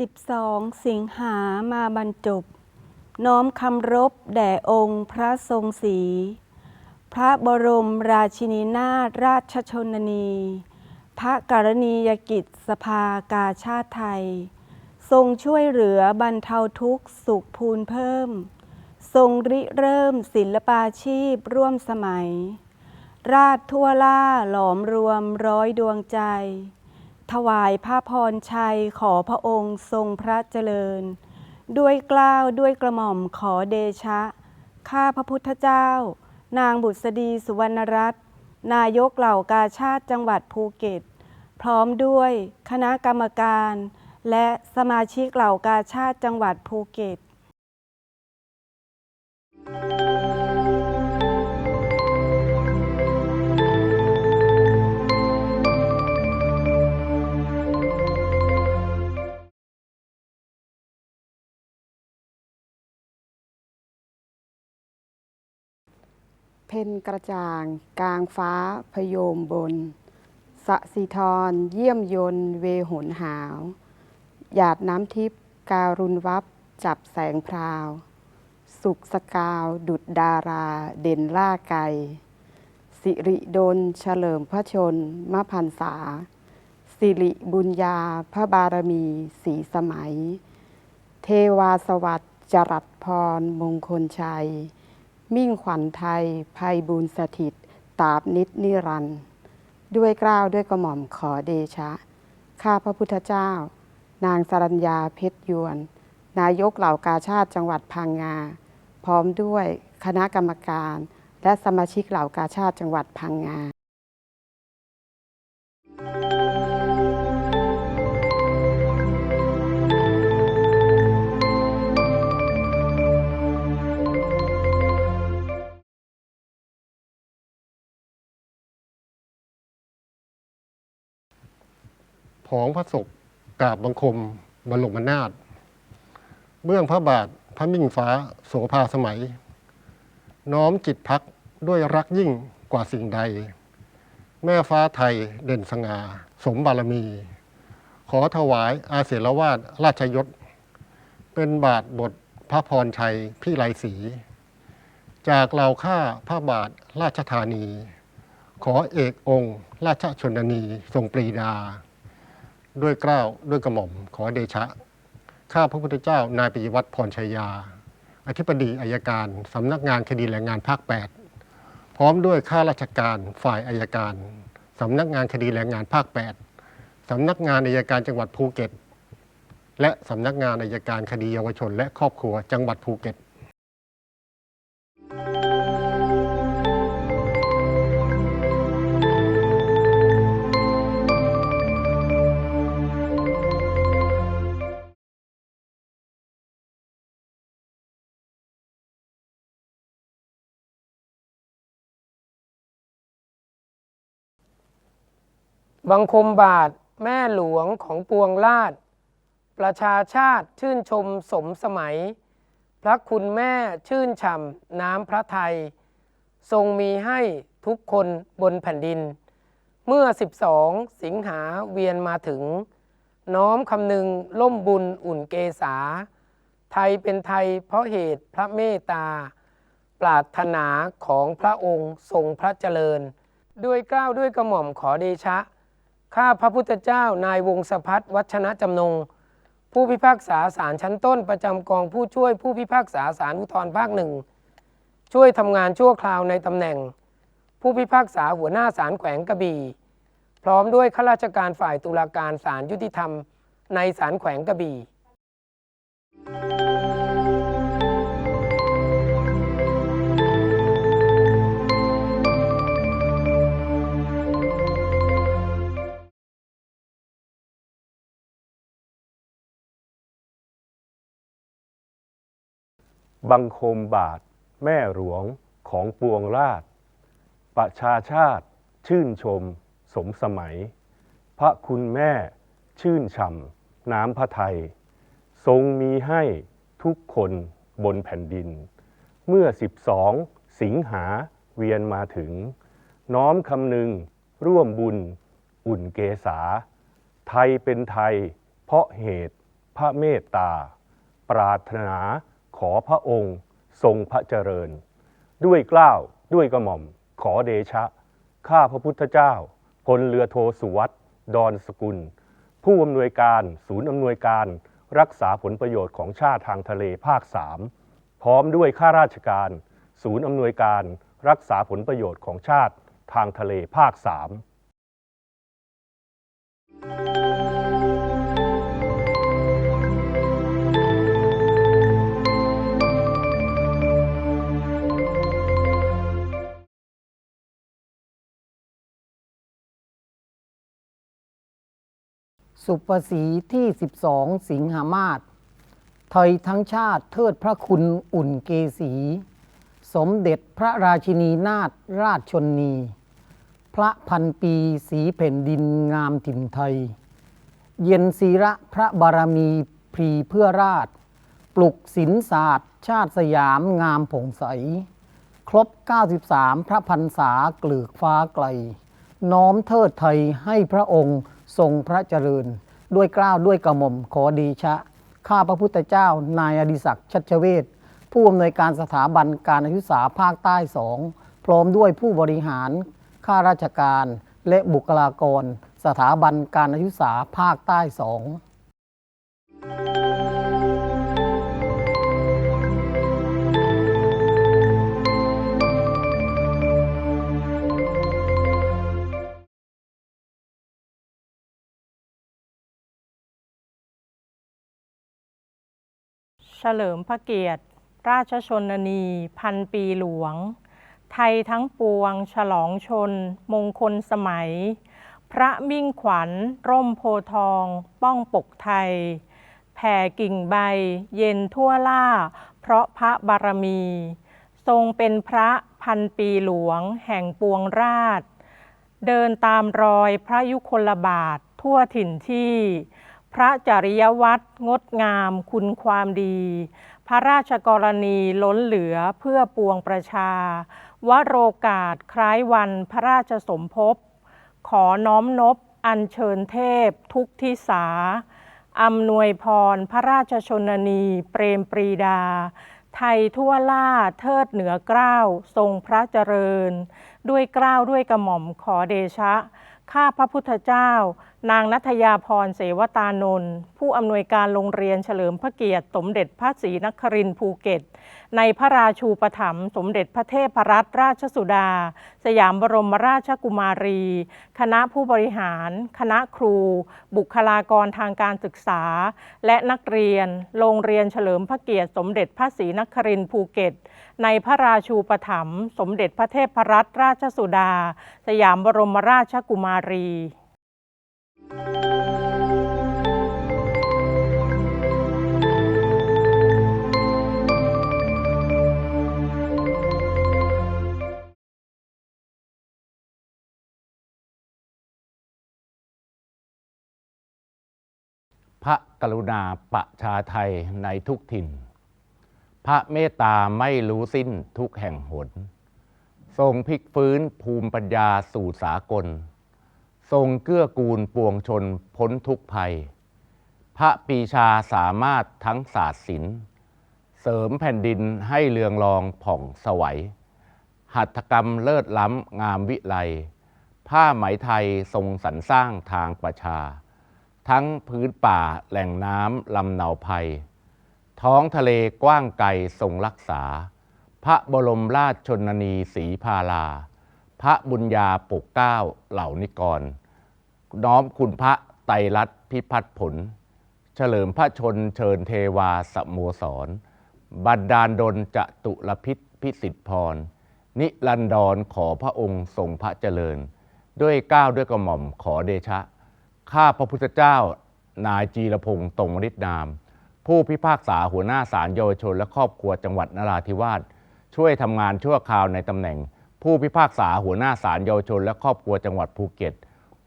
12 สิงหามาบรรจบ น้อมคำรบแด่องค์พระทรงศรีพระบรมราชินีนาถราชชนนี พระกรณียกิจสภากาชาติไทย ทรงช่วยเหลือบรรเทาทุกข์สุขพูนเพิ่ม ทรงริเริ่มศิลปาชีพร่วมสมัย ราชทั่วล่าหลอมรวมร้อยดวงใจ ถวายพระพรชัยขอพระองค์ทรงพระเจริญ ด้วยกล้าวด้วยกระหม่อมขอเดชะ ข้าพระพุทธเจ้า นางบุษดีสุวรรณรัตน์นายกเหล่ากาชาติจังหวัดภูเก็ต พร้อมด้วยคณะกรรมการ และสมาชิกเหล่ากาชาติจังหวัดภูเก็ต เพนกระจ่าง กลางฟ้าพยมบน สะสิธรเยี่ยมยนเวหนหาว หยาดน้ำทิพย์การุณวับจับแสงพราว สุขสกาวดุดดาราเด่นล่าไกลสิริดลเฉลิมพระชนมพันษา สิริบุญญาพระบารมีสีสมัย เทวาสวัสดิ์จรัสพรมงคลชัย มิ่งขวัญไทยภัยบุญสถิต ตาบนิดนิรันดร์ด้วยเกล้าวด้วยกระหม่อมขอเดชะ ข้าพระพุทธเจ้า นางสรัญญาเพชรยวน นายกเหล่ากาชาติจังหวัดพังงา พร้อมด้วยคณะกรรมการ และสมาชิกเหล่ากาชาติจังหวัดพังงา ผองพระศกกราบบังคมบรมนาถเบื้องพระบาทพระมิ่งฟ้าโสภาสมัย น้อมจิตพักด้วยรักยิ่งกว่าสิ่งใด แม่ฟ้าไทยเด่นสง่าสมบารมี ขอถวายอาเสรวาดราชยศ เป็นบาทบทพระพรชัยพี่ไรศรีจากเหล่าข้าพระบาทราชธานี ขอเอกองค์ ราชชนนีทรงปรีดา ด้วยเกล้าด้วยกระหม่อมขอเดชะ ข้าพระพุทธเจ้านายปิยวัตรพรชัยยา อธิบดีอายการสำนักงานคดีแรงงานภาค 8 พร้อมด้วยข้าราชการฝ่ายอายการสำนักงานคดีแรงงานภาค 8สำนักงานอายการจังหวัดภูเก็ต และสำนักงานอายการคดีเยาวชน และครอบครัวจังหวัดภูเก็ต บังคมบาทแม่หลวงของปวงราช ประชาชาติชื่นชมสมสมัย พระคุณแม่ชื่นฉ่ำน้ำพระไทย ทรงมีให้ทุกคนบนแผ่นดิน เมื่อ 12 สิงหาเวียนมาถึง น้อมคำนึงล่มบุญอุ่นเกษา ไทยเป็นไทยเพราะเหตุพระเมตตา ปรารถนาของพระองค์ทรงพระเจริญ ด้วยเกล้าวด้วยกระหม่อมขอเดชะ ข้าพระพุทธเจ้านายวงศพัฒน์วัชนะจำนง ผู้พิพากษาศาลชั้นต้นประจำกองผู้ช่วยผู้พิพากษาศาลอุทธรภาคหนึ่งช่วยทำงานชั่วคราวในตำแหน่ง ผู้พิพากษาหัวหน้าศาลแขวงกระบี่ พร้อมด้วยข้าราชการฝ่ายตุลาการศาลยุติธรรม ในศาลแขวงกระบี่ บังคมบาท แม่หลวงของปวงราช ประชาชาติชื่นชม สมสมัย พระคุณแม่ชื่นฉ่ำน้ำพระไทยทรงมีให้ทุกคนบนแผ่นดิน เมื่อ 12 สิงหาเวียนมาถึง น้อมคำนึงร่วมบุญอุ่นเกษา ไทยเป็นไทย เพราะเหตุพระเมตตา ปรารถนา ขอพระองค์ทรงพระเจริญ ด้วยเกล้าวด้วยกระหม่อม ขอเดชะ ข้าพระพุทธเจ้าพลเรือโทสุวัตดอนสกุล ผู้อำนวยการศูนย์อำนวยการรักษาผลประโยชน์ของชาติทางทะเลภาค3พร้อมด้วยข้าราชการ ศูนย์อำนวยการรักษาผลประโยชน์ของชาติทางทะเลภาค3 สุปสีที่ 12 สิงหามาศไทยทั้งชาติเทิดพระคุณอุ่นเกษี สมเด็จพระราชินีนาถราชชนนี พระพันปีสีแผ่นดินงามถิ่นไทย เย็นศีระพระบารมีพรีเพื่อราช ปลุกศิลศาสตร์ ชาติสยามงามผงใส ครบ 93 พระพรรษาเกลือกฟ้าไกล น้อมเทิดไทยให้พระองค์ ทรงพระเจริญ ด้วยกล้าวด้วยกระหม่อมขอดีชะ ข้าพระพุทธเจ้า นายอดิศักดิ์ชัชเวศผู้อำนวยการสถาบันการศึกษาภาคใต้สองพร้อมด้วยผู้บริหาร ข้าราชการ และบุคลากร สถาบันการศึกษาภาคใต้สอง เฉลิมพระเกียรติ ราชชนนี พันปีหลวง ไทยทั้งปวง ฉลองชน มงคลสมัย พระมิ่งขวัญ ร่มโพทอง ป้องปกไทย แผ่กิ่งใบ เย็นทั่วล่า เพราะพระบารมี ทรงเป็นพระพันปีหลวง แห่งปวงราช เดินตามรอยพระยุคลบาททั่วถิ่นที่ พระจริยวัตรงดงามคุณความดี พระราชกรณีล้นเหลือเพื่อปวงประชาวโรกาสคล้ายวันพระราชสมภพ ขอน้อมนบอัญเชิญเทพทุกทิสาอำนวยพรพระราชชนนี เปรมปรีดา ไทยทั่วล่าเทิดเหนือเกล้าทรงพระเจริญ ด้วยเกล้าด้วยกระหม่อมขอเดชะ ข้าพระพุทธเจ้า นางนัทยาพรเสวตานนท์ผู้อำนวยการโรงเรียนเฉลิมพระเกียรติ สมเด็จพระศรีนครินทร์ภูเก็ต ในพระราชูปถัมภ์สมเด็จพระเทพรัตนราชสุดา สยามบรมราชกุมารี คณะผู้บริหาร คณะครู บุคลากรทางการศึกษา และนักเรียน โรงเรียนเฉลิมพระเกียรติสมเด็จพระศรีนครินทร์ภูเก็ต ในพระราชูปถัมภ์สมเด็จพระเทพรัตนราชสุดา สยามบรมราชกุมารี พระกรุณาประชาไทยในทุกถิ่น พระเมตตาไม่รู้สิ้นทุกแห่งหน ทรงพลิกฟื้นภูมิปัญญาสู่สากล ทรงเกื้อกูลปวงชนพ้นทุกภัย พระปีชาสามารถทั้งศาสตร์ศิลป์เสริมแผ่นดินให้เรืองรองผ่องสวัย หัตถกรรมเลิศล้ำงามวิไล ผ้าไหมไทยทรงสรรสร้างทางประชา ทั้งพื้นป่าแหล่งน้ำลำเนาภัย ท้องทะเลกว้างไกลทรงรักษา พระบรมราชชนนีศรีพาลาพระบุญญาปกเก้าเหล่านิกร น้อมคุณพระไตรรัตน์พิพัฒน์ผล เฉลิมพระชนเชิญเทวาสโมสร บันดาลดลจะตุลพิษพิสิทธิพร นิรันดรขอพระองค์ทรงพระเจริญ ด้วยก้าวด้วยกระหม่อมขอเดชะ ข้าพระพุทธเจ้านายจีรพงศ์ตรงฤทธนาม ผู้พิพากษาหัวหน้าศาลเยาวชนและครอบครัวจังหวัดนราธิวาสช่วยทำงานชั่วคราวในตำแหน่ง ผู้พิพากษาหัวหน้าศาลเยาวชนและครอบครัวจังหวัดภูเก็ต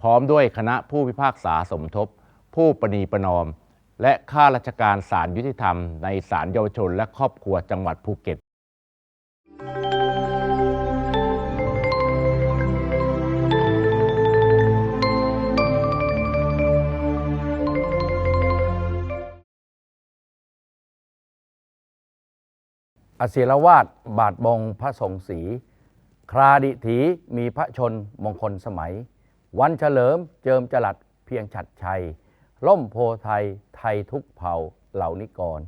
พร้อมด้วยคณะผู้พิพากษาสมทบ ผู้ประนีประนอม และข้าราชการศาลยุติธรรมในศาลเยาวชนและครอบครัวจังหวัดภูเก็ตอศิรวาดบาทบงพระสงศีคราดิถีมีพระชนมงคลสมัย วันเฉลิมเจิมจรัสเพียงฉัดชัย ล่มโพไทยไทยทุกเผ่าเหล่านิกร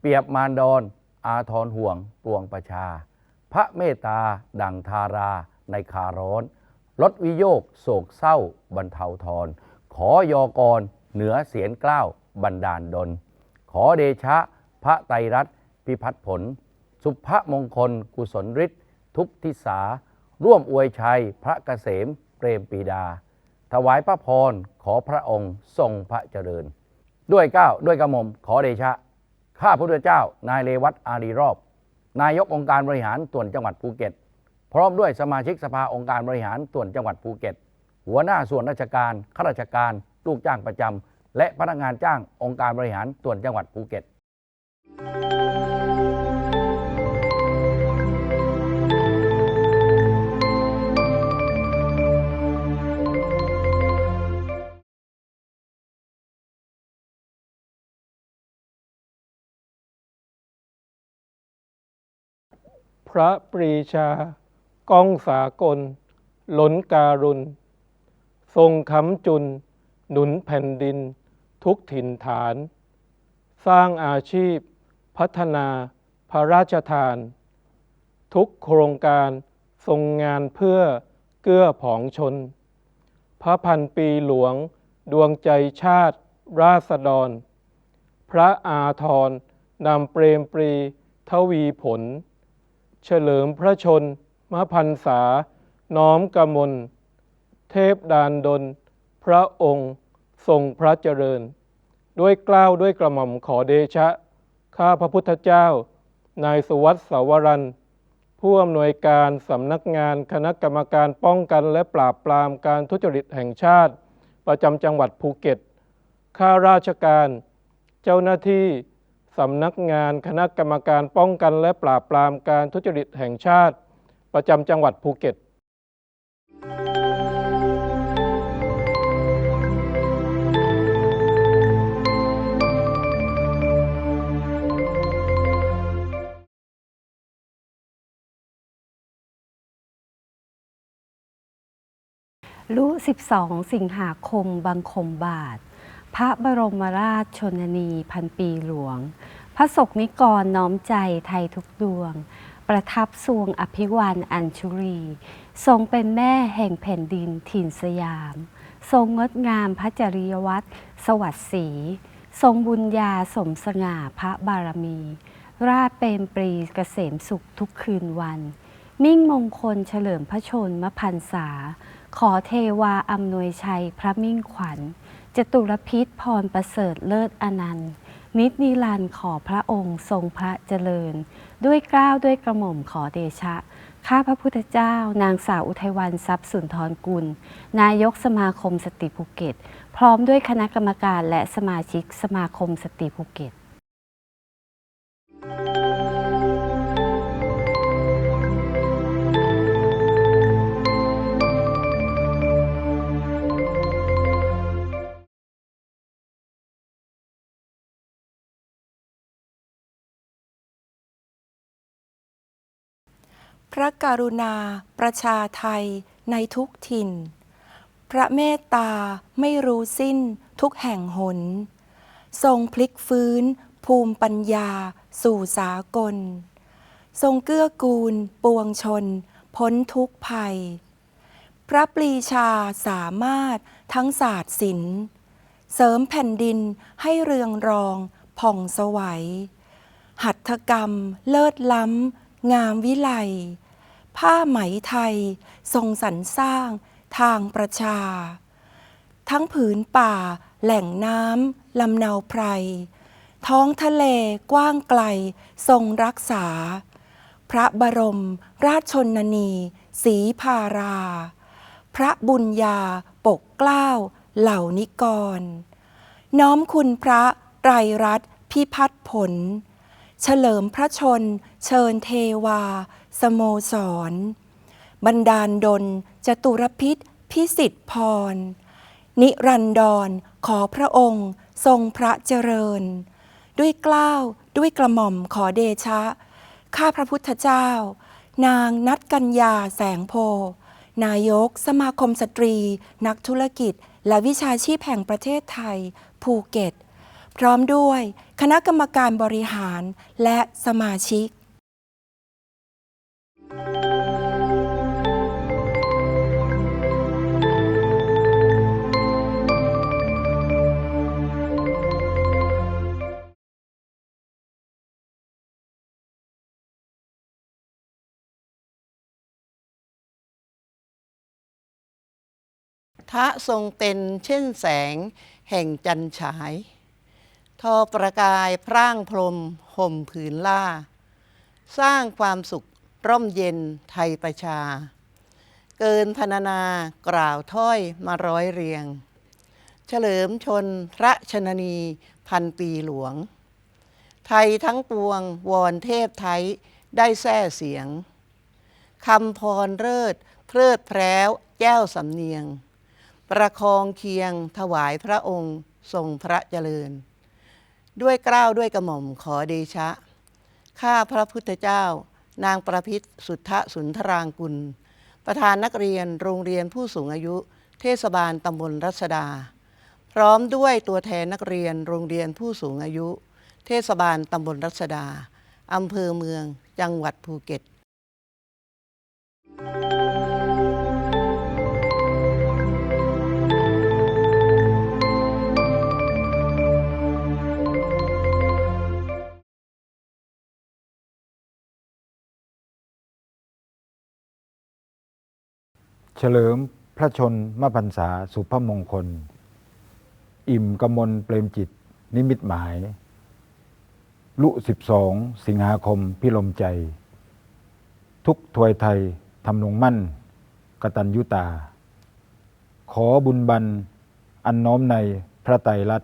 เปียบมารดอนอาทรห่วงปวงประชา พระเมตตาดังทาราในคาร้อนลดวิโยกโศกเศร้าบรรเทาทรขอยอกรเหนือเสียนกล้าวบันดาลดล ขอเดชะพระไตรรัตนพิพัฒผล สุภมงคลกุศลฤทธิ์ทุกทิสา ร่วมอวยชัยพระเกษมเปรมปีดา ถวายพระพรขอพระองค์ทรงพระเจริญ ด้วยเก้าด้วยกระหม่อมขอเดชะ ข้าพระพุทธเจ้า นายเรวัตอารีรอบ นายกองค์การบริหารส่วนจังหวัดภูเก็ต พร้อมด้วยสมาชิกสภาองค์การบริหารส่วนจังหวัดภูเก็ต หัวหน้าส่วนราชการข้าราชการลูกจ้างประจำและพนักงานจ้างองค์การบริหารส่วนจังหวัดภูเก็ตพ ระปรีชา ก้องสากล หลนการุณ ทรงค้ำจุน หนุนแผ่นดิน ทุกถิ่นฐาน สร้างอาชีพ พัฒนาพระราชทาน ทุกโครงการทรงงานเพื่อเกื้อผองชน พระพันปีหลวง ดวงใจชาติ ราษฎร พระอาทรนำเปรมปรีทวีผล เฉลิมพระชนมพันษา น้อมกมล เทพดานดล พระองค์ทรงพระเจริญ ด้วยกล้าวด้วยกระหม่อมขอเดชะ ข้าพระพุทธเจ้า นายสุวัสดิ์สาวรันผู้อำนวยการสำนักงานคณะกรรมการป้องกันและปราบปรามการทุจริตแห่งชาติ ประจำจังหวัดภูเก็ต ข้าราชการ เจ้าหน้าที่ สำนักงานคณะกรรมการป้องกันและปราบปรามการทุจริตแห่งชาติ ประจำจังหวัดภูเก็ตลุ12 สิงหาคมบังคมบาท พระบรมราชชนนีพันปีหลวง พระศกนิกรน้อมใจไทยทุกดวง ประทับทรวงอภิวันอัญชุรี ทรงเป็นแม่แห่งแผ่นดินถิ่นสยาม ทรงงดงามพระจริยวัตรสวัสดิ์ศรีทรงบุญญาสมสง่าพระบารมี ราชเปรมปรีเกษมสุขทุกคืนวัน มิ่งมงคลเฉลิมพระชนมพันษา ขอเทวาอำนวยชัยพระมิ่งขวัญ จตุรพิษพรประเสริฐเลิศอนันต์ นิจนิรันดร์ขอพระองค์ทรงพระเจริญ ด้วยเกล้าวด้วยกระหม่อมขอเดชะ ข้าพระพุทธเจ้า นางสาวอุทัยวันทรัพย์สุนทรกุล นายกสมาคมสตรีภูเก็ต พร้อมด้วยคณะกรรมการและสมาชิกสมาคมสตรีภูเก็ตพ ระกรุณา ประชาไทยในทุกถิ่น พระเมตตาไม่รู้สิ้นทุกแห่งหน ทรงพลิกฟื้น ภูมิปัญญา สู่สากล ทรงเกื้อกูล ปวงชน พ้นทุกภัย พระปรีชาสามารถทั้งศาสตร์ศิลป์เสริมแผ่นดินให้เรืองรองผ่องสวัยหัตถกรรม เลิศล้ำ งามวิไล ผ้าไหมไทยทรงสรรสร้างทางประชา ทั้งผืนป่า แหล่งน้ำลำเนาไพร ท้องทะเลกว้างไกลทรงรักษา พระบรม ราชชนนีศรีพารา พระบุญญาปกเกล้า เหล่านิกร น้อมคุณพระไตรรัตน์พิพัฒผล เฉลิมพระชน เชิญเทวา สโมสรบันดาลดลจตุรพิษ พิสิทธิพร นิรันดรขอพระองค์ ทรงพระเจริญ ด้วยเกล้าวด้วยกระหม่อมขอเดชะ ข้าพระพุทธเจ้า นางนัดกัญญาแสงโพ นายกสมาคมสตรี นักธุรกิจ และวิชาชีพแห่งประเทศไทย ภูเก็ต พร้อมด้วยคณะกรรมการบริหารและสมาชิก ทะทรงเป็นเช่นแสงแห่งจันฉาย ทอประกายพร่างพรมห่มผืนล่า สร้างความสุขร่มเย็นไทยประชา เกินพรรณนากล่าวถ้อยมาร้อยเรียง เฉลิมชนพระชนนีพันปีหลวง ไทยทั้งปวงวอนเทพไทยได้แท้เสียงคำพรเลิศเพลิดแพร้วแก้วสำเนียง ประคองเคียงถวายพระองค์ทรงพระเจริญ ด้วยเกล้าวด้วยกระหม่อมขอเดชะ ข้าพระพุทธเจ้า นางประพิษสุทธสุนทรางกุล ประธานนักเรียนโรงเรียนผู้สูงอายุ เทศบาลตำบลรัศดา พร้อมด้วยตัวแทนนักเรียนโรงเรียนผู้สูงอายุ เทศบาลตำบลรัศดาอำเภอเมือง จังหวัดภูเก็ต เฉลิมพระชนมพรรษาสุภมงคล อิ่มกมลเปรมจิต นิมิตหมาย ลุ12สิงหาคมพิลมใจ ทุกถวยไทยทำลงมั่นกตัญยุตา ขอบุญบันอันน้อมในพระไตรรัต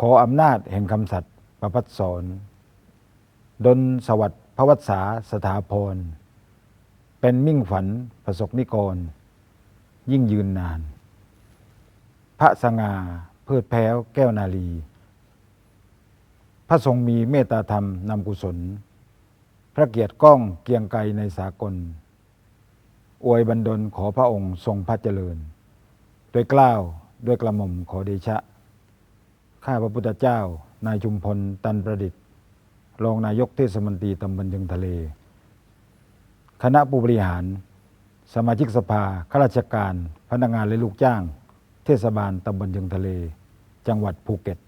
ขออำนาจแห่งคำสัตย์ประพัดสอน ดนสวัสดิ์พระวัษาสถาพร เป็นมิ่งฝันประสบนิกร ยิ่งยืนนาน พระสง่าเพิดแพ้วแก้วนาลี พระทรงมีเมตตาธรรมนำกุศล พระเกียรติก้องเกียงไกรในสากล อวยบันดลขอพระองค์ทรงพระเจริญ โดยกล้าวด้วยกระหม่อมขอเดชะ ข้าพระพุทธเจ้า นายชุมพล ตันประดิษฐ์ รองนายกเทศมนตรีตำบลยังทะเล คณะผู้บริหาร สมาชิกสภาข้าราชการ พนักงานและลูกจ้าง เทศบาลตำบลยังทะเล จังหวัดภูเก็ต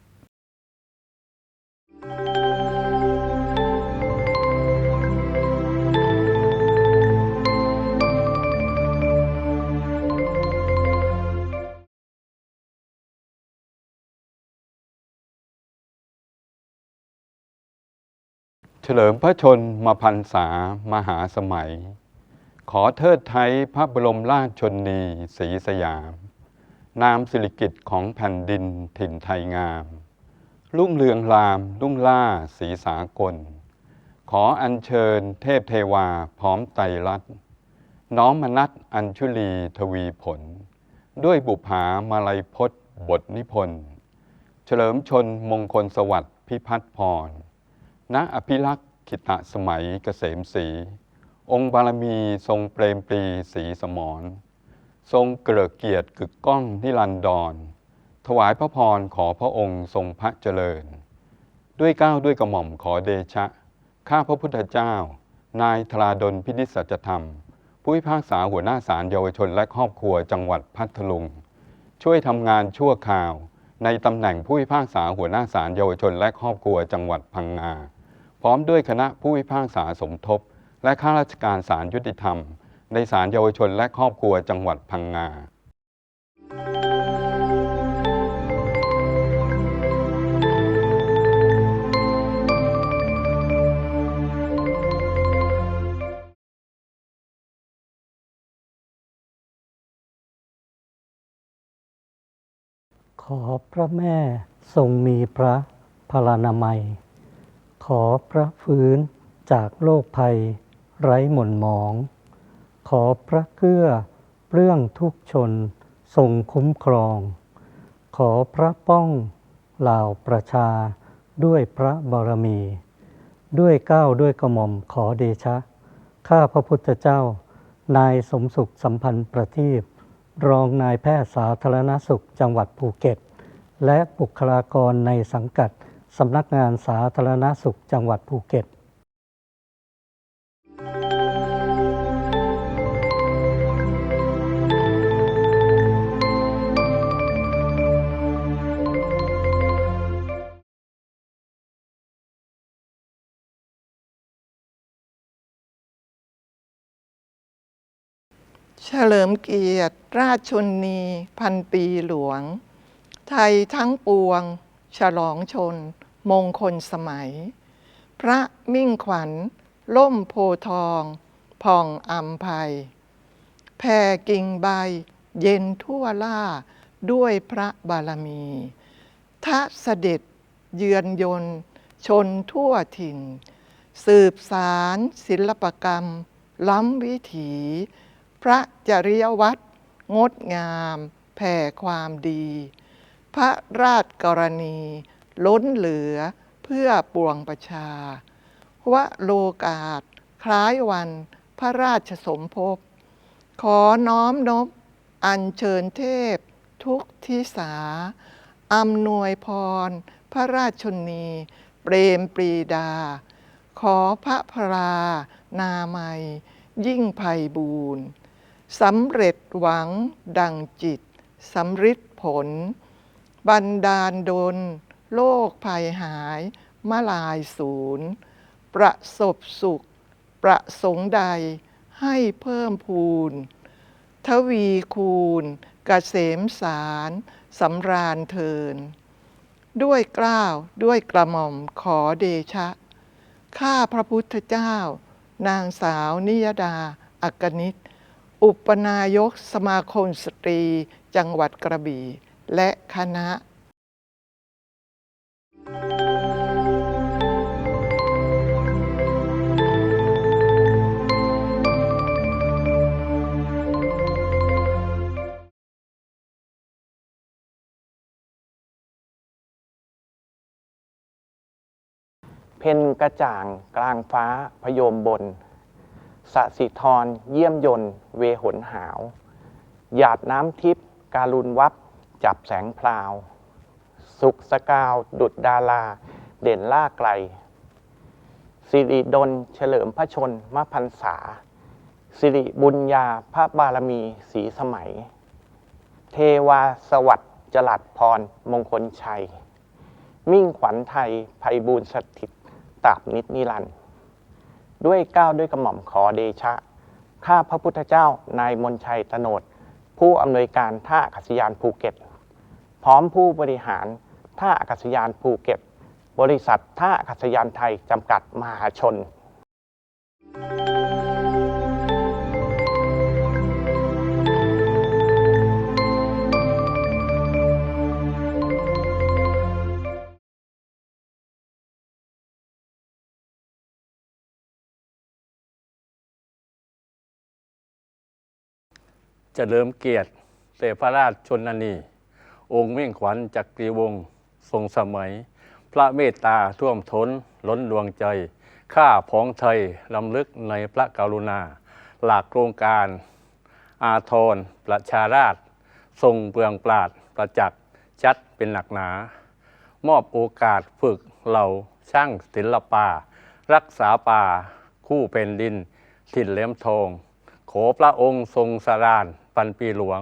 ฉลิมพระชนมพรรษามหาสมัย ขอเทิดไทยพระบรมราชชนนีศรีสยาม นามสิริกิตของแผ่นดินถิ่นไทยงาม รุ่งเรืองรามรุ่งล่าศรีสากล ขออัญเชิญเทพเทวาพร้อมไตรรัตน์น้อมมนัสอัญชุลีทวีผล ด้วยบุภามาลัยพจน์บทนิพนธ์ เฉลิมชนมงคลสวัสดิ์พิพัฒน์พร ณอภิรักษ์ขิตสมัยเกษมศรีองค์บารมีทรงเปรมปรีศรีสมรทรงเกริกเกียรติกึกก้องนิรันดร ถวายพระพรขอพระองค์ทรงพระเจริญ ด้วยเก้าวด้วยกระหม่อมขอเดชะ ข้าพระพุทธเจ้า นายธราดลพินิจสัจธรรม ผู้พิพากษาหัวหน้าศาลเยาวชนและครอบครัวจังหวัดพัทลุง ช่วยทำงานชั่วคราว ในตำแหน่งผู้พิพากษาหัวหน้าศาลเยาวชนและครอบครัวจังหวัดพังงา พร้อมด้วยคณะผู้พิพากษาสมทบ และข้าราชการศาลยุติธรรม ในศาลเยาวชนและครอบครัวจังหวัดพังงาขอพระแม่ทรงมีพระพลานามัย ขอพระฟื้นจากโรคภัย ไร้หม่นหมอง ขอพระเกื้อเปลื้องทุกชนทรงคุ้มครอง ขอพระป้องเหล่าประชาด้วยพระบารมี ด้วยก้าวด้วยกระหม่อมขอเดชะ ข้าพระพุทธเจ้า นายสมสุขสัมพันธ์ประทีปรองนายแพทย์สาธารณสุขจังหวัดภูเก็ต และบุคลากรในสังกัด สำนักงานสาธารณสุขจังหวัดภูเก็ตเฉลิมเกียรติ ราชชนนี พันปีหลวง ไทยทั้งปวง ฉลองชน มงคลสมัย พระมิ่งขวัญ ล่มโพทองผ่องอัมภัยแผ่กิ่งใบ เย็นทั่วล่าด้วยพระบารมีทะเสด็จเยือนยนชนทั่วถิ่น สืบสารศิลปกรรม ล้ำวิถี พระจริยวัตรงดงาม แผ่ความดี พระราชกรณี ล้นเหลือเพื่อปวงประชาวโลกาสคล้ายวันพระราชสมภพ ขอน้อมนบ อัญเชิญเทพ ทุกทิสาอำนวยพร พระราชชนี เปรมปรีดา ขอพระพรา นามัย ยิ่งไพบูรณ์สำเร็จหวังดังจิตสำริดผล บันดาลดลโลกภัยหายมาลายศูนย์ประสบสุข ประสงค์ใดให้เพิ่มพูน ทวีคูณกเกษมสารสำราญเทิน ด้วยเกล้าวด้วยกระหม่อมขอเดชะ ข้าพระพุทธเจ้า นางสาวนิยดาอักนิต อุปนายกสมาคมสตรีจังหวัดกระบี่ และคณะเพ็ญกระจ่างกลางฟ้าพยมบน สสิธรเยี่ยมยนเวหนหาว หยาดน้ำทิพย์การุณวับ จับแสงพลาว สุขสกาว ดุดดารา เด่นล่าไกล สิริดลเฉลิมพระชนมพันษา สิริบุญญาพระบารมีสีสมัย เทวาสวัสดิ์จลัดพร มงคลชัย มิ่งขวัญไทยภัยบูรณ์สถิตตาบนิจนิรันด์ด้วยก้าวด้วยกระหม่อมขอเดชะ ข้าพระพุทธเจ้านายมนชัยตโนดผู้อำนวยการท่าอากาศยานภูเก็ต พร้อมผู้บริหารท่าอากาศยานภูเก็ต บริษัทท่าอากาศยานไทย จำกัดมหาชนเฉลิมเกียรติเสพราชชนนี องค์เม่งขวัญจักรีวงศ์ทรงสมัย พระเมตตาท่วมท้นล้นดวงใจ ข้าพ้องไทยลำลึกในพระกรุณา หลากโครงการ อาทรประชาราช ทรงเปลืองปราดประจักษ์ชัดเป็นหนักหนา มอบโอกาสฝึกเหล่าช่างศิลปา รักษาป่า คู่เป็นดินถิ่นเหลมทอง ขอพระองค์ทรงสรานปันปีหลวง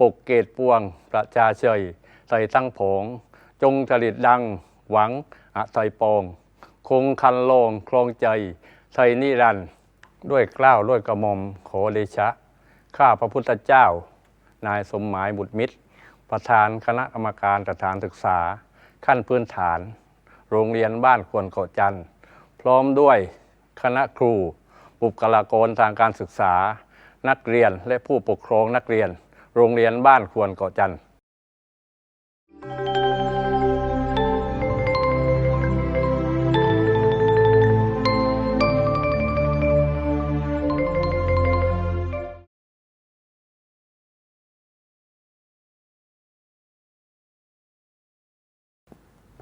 ปกเกตปวงประชาเชยใส่ตั้งผง จงจริตดังหวังอะไทยปอง คงคันโลงคลองใจไทยนิรันด์ด้วยเกล้าวด้วยกระหม่อมขอเดชะ ข้าพระพุทธเจ้า นายสมหมายบุตรมิตร ประธานคณะกรรมการสถานศึกษา ขั้นพื้นฐาน โรงเรียนบ้านควรเกาะจันทร์พร้อมด้วยคณะครู บุคลากรทางการศึกษา นักเรียนและผู้ปกครองนักเรียน โรงเรียนบ้านควรเกาะจันทร์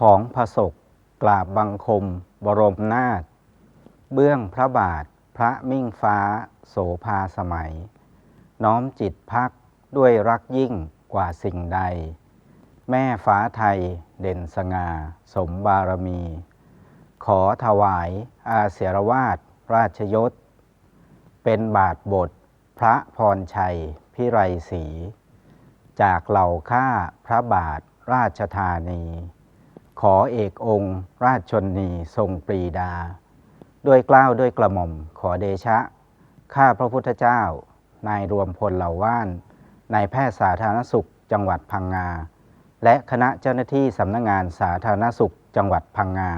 ผองผสกกราบบังคม บรมนาถเบื้องพระบาท พระมิ่งฟ้า โสภาสมัย น้อมจิตพัก ด้วยรักยิ่งกว่าสิ่งใด แม่ฟ้าไทยเด่นสง่าสมบารมี ขอถวายอาเสรวาทราชยศ เป็นบาทบทพระพรชัยพิไรศรีจากเหล่าข้าพระบาทราชธานี ขอเอกองค์ ราชชนนีทรงปรีดา ด้วยกล้าวด้วยกระหม่อมขอเดชะ ข้าพระพุทธเจ้า นายรวมพลเหล่าว่าน นายแพทย์สาธารณสุขจังหวัดพังงา และคณะเจ้าหน้าที่สำนักงงานสาธารณสุขจังหวัดพังงา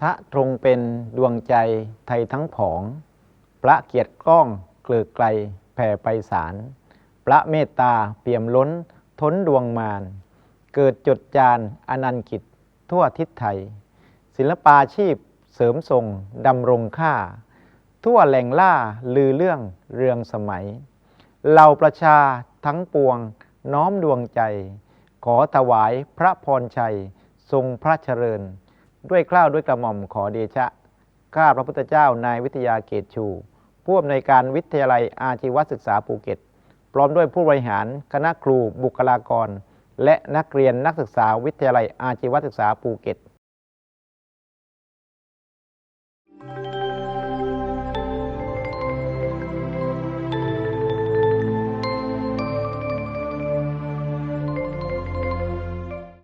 ทะตรงเป็นดวงใจไทยทั้งผอง พระเกียรติกล้อง เกลือไกลแผ่ไปสาร พระเมตตาเปี่ยมล้นท้นดวงมารเกิดจดจานอนันต์กิจ ทั่วทิศไทย ศิลปาชีพเสริมทรงดำรงค่า ทั่วแหล่งล่าลือเรื่องเรืองสมัยเหล่าประชาทั้งปวงน้อมดวงใจ ขอถวายพระพรชัย ทรงพระเจริญ ด้วยเกล้าวด้วยกระหม่อมขอเดชะ ข้าพระพุทธเจ้านายวิทยาเกตชู ผู้อำนวยการวิทยาลัยอาชีวศึกษาภูเก็ต พร้อมด้วยผู้บริหาร คณะครูบุคลากร และนักเรียนนักศึกษาวิทยาลัยอาชีวศึกษาภูเก็ต